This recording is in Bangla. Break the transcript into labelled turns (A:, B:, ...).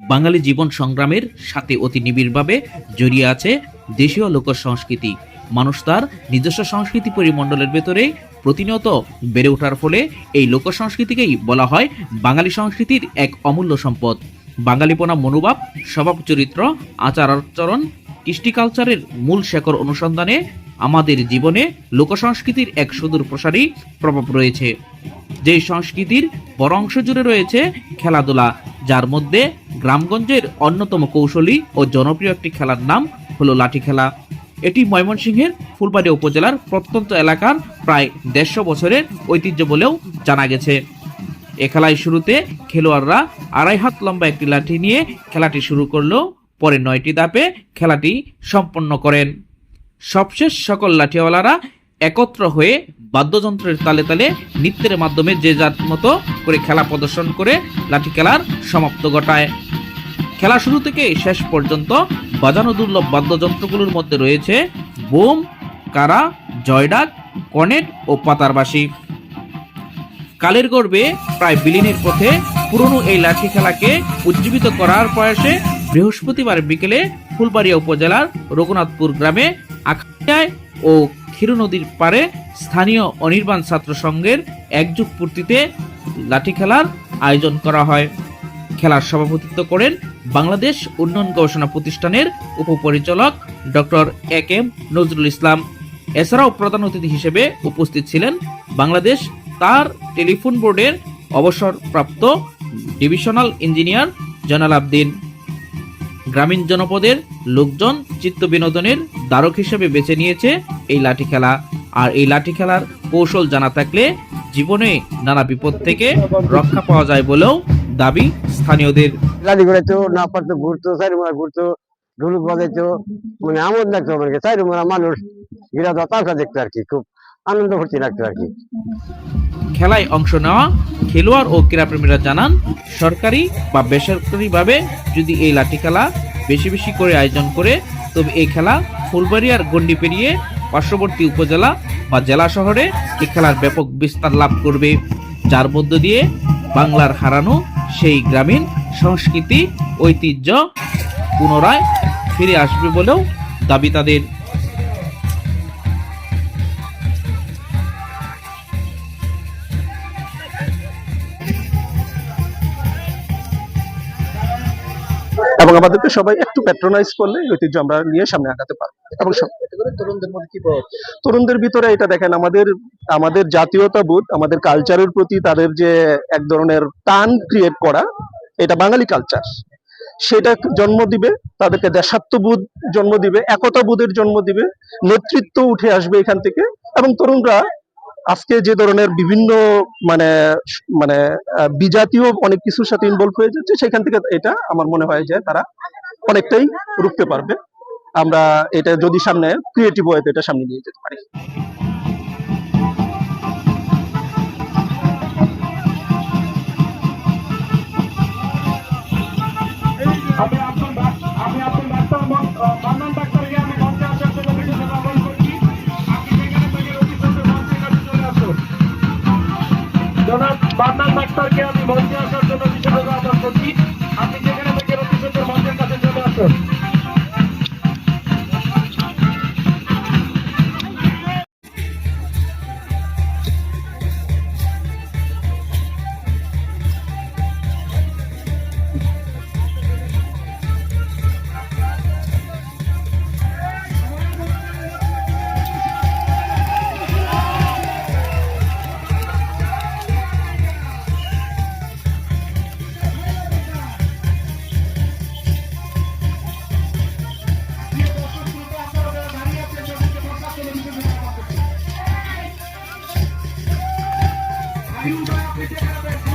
A: বাঙালি জীবন সংগ্রামের সাথে অতি নিবিড়ভাবে জড়িয়ে আছে দেশীয় লোক সংস্কৃতি মানুষ তার নিজস্ব সংস্কৃতি পরিমণ্ডলের ভেতরে প্রতিনিয়ত বেড়ে ওঠার ফলে এই লোক সংস্কৃতিকেই বলা হয় বাঙালি সংস্কৃতির এক অমূল্য সম্পদ। বাঙালিপনা মনোভাব, স্বভাব চরিত্র, আচার আচরণ, কৃষ্টি কালচারের মূল শেকর অনুসন্ধানে আমাদের জীবনে লোক সংস্কৃতির এক সুদূর প্রসারী প্রভাব রয়েছে। যে সংস্কৃতির বড় অংশ জুড়ে রয়েছে খেলাধুলা, যার মধ্যে গ্রামগঞ্জের অন্যতম কৌশলী ও জনপ্রিয় একটি খেলার নাম হলো লাঠি খেলা। এটি ময়মনসিংহের ফুলবাড়ি উপজেলার প্রত্যন্ত এলাকার প্রায় দেড়শো বছরের ঐতিহ্য বলেও জানা গেছে। এ খেলায় শুরুতে খেলোয়াড়রা আড়াই হাত লম্বা একটি লাঠি নিয়ে খেলাটি শুরু করলেও পরে নয়টি ধাপে খেলাটি সম্পন্ন করেন। সবশেষ সকল লাঠিওয়ালারা একত্র হয়ে বাদ্যযন্ত্রের তালে তালে নৃত্যের মাধ্যমে যে যার মতো করে খেলা প্রদর্শন করে লাঠি খেলার সমাপ্ত ঘটায়। খেলা শুরু থেকে শেষ পর্যন্ত বাজানো দুর্লভ বাদ্যযন্ত্রগুলোর মধ্যে রয়েছে বোম, কারা জয়ডাক কনেট ও পাতারবাসী কালের গর্বে প্রায় বিলীনের পথে পুরনো এই লাঠি খেলাকে উজ্জীবিত করার প্রয়াসে বৃহস্পতিবার বিকেলে ফুলবাড়িয়া উপজেলার রঘুনাথপুর গ্রামে আখাড়ায় ও ক্ষীর নদীর পারে স্থানীয় অনির্বাণ ছাত্র সংঘের একযুগ পূর্তিতে লাঠি খেলার আয়োজন করা হয়। খেলার সভাপতিত্ব করেন বাংলাদেশ উন্নয়ন গবেষণা প্রতিষ্ঠানের উপপরিচালক doctor A M Nazrul Islam. এছাড়াও প্রধান অতিথি হিসেবে উপস্থিত ছিলেন বাংলাদেশ তার টেলিফোন বোর্ডের অবসরপ্রাপ্ত ডিভিশনাল ইঞ্জিনিয়ার জয়নাল আবদিন। গ্রামীণ জনপদের লোকজন চিত্ত বিনোদনের দ্বারক হিসেবে বেছে নিয়েছে এই লাঠি খেলা। আর এই লাঠি খেলার কৌশল জানা থাকলে জীবনে নানা বিপদ থেকে রক্ষা পাওয়া যায় বলেও দাবি স্থানীয়দের।
B: লাঠি ঘুরাইতো না পারতো, ঘুরতো চারি মারা ঘুরতো, ঢুলুক বাজাইতো মানে আমোদ লাগতো আমাকে। চারি মারা মানুষ দেওয়া দেখতো আর কি, খুব আনন্দ ভর্তি লাগতো আর কি।
A: খেলায় অংশ নেওয়া খেলোয়াড় ও ক্রীড়াপ্রেমীরা জানান, সরকারি বা বেসরকারিভাবে যদি এই লাঠি খেলা বেশি বেশি করে আয়োজন করে, তবে এই খেলা ফুলবাড়িয়ার গণ্ডি পেরিয়ে পার্শ্ববর্তী উপজেলা বা জেলা শহরে এই খেলার ব্যাপক বিস্তার লাভ করবে। যার মধ্য দিয়ে বাংলার হারানো সেই গ্রামীণ সংস্কৃতি, ঐতিহ্য পুনরায় ফিরে আসবে বলেও দাবি তাদের।
C: এবং আমাদেরকে সবাই একটু প্যাট্রোনাইজ করলে ঐতিহ্য আমরা নিয়ে সামনে আগাতে পারব। এবং
D: তরুণদের মধ্যে কি প্রভাব?
C: তরুণদের ভিতরে এটা দেখেন আমাদের আমাদের জাতীয়তাবোধ আমাদের কালচারের প্রতি তাদের যে এক ধরনের টান ক্রিয়েট করা এটা বাঙালি কালচার সেটা জন্ম দিবে তাদেরকে দেশাত্মবোধ জন্ম দিবে একতা বোধের জন্ম দিবে নেতৃত্ব উঠে আসবে এখান থেকে। এবং তরুণরা আজকে যে ধরনের বিভিন্ন মানে মানে বিজাতীয় অনেক কিছুর সাথে ইনভলভ হয়ে যাচ্ছে, সেখান থেকে এটা আমার মনে হয় যে তারা অনেকটাই রুখতে পারবে। আমরা এটা যদি সামনে ক্রিয়েটিভ ওয়েতে এটা সামনে নিয়ে যেতে পারি।
E: মান্নান ডাক্তারকে আমি মঞ্চে Thank you.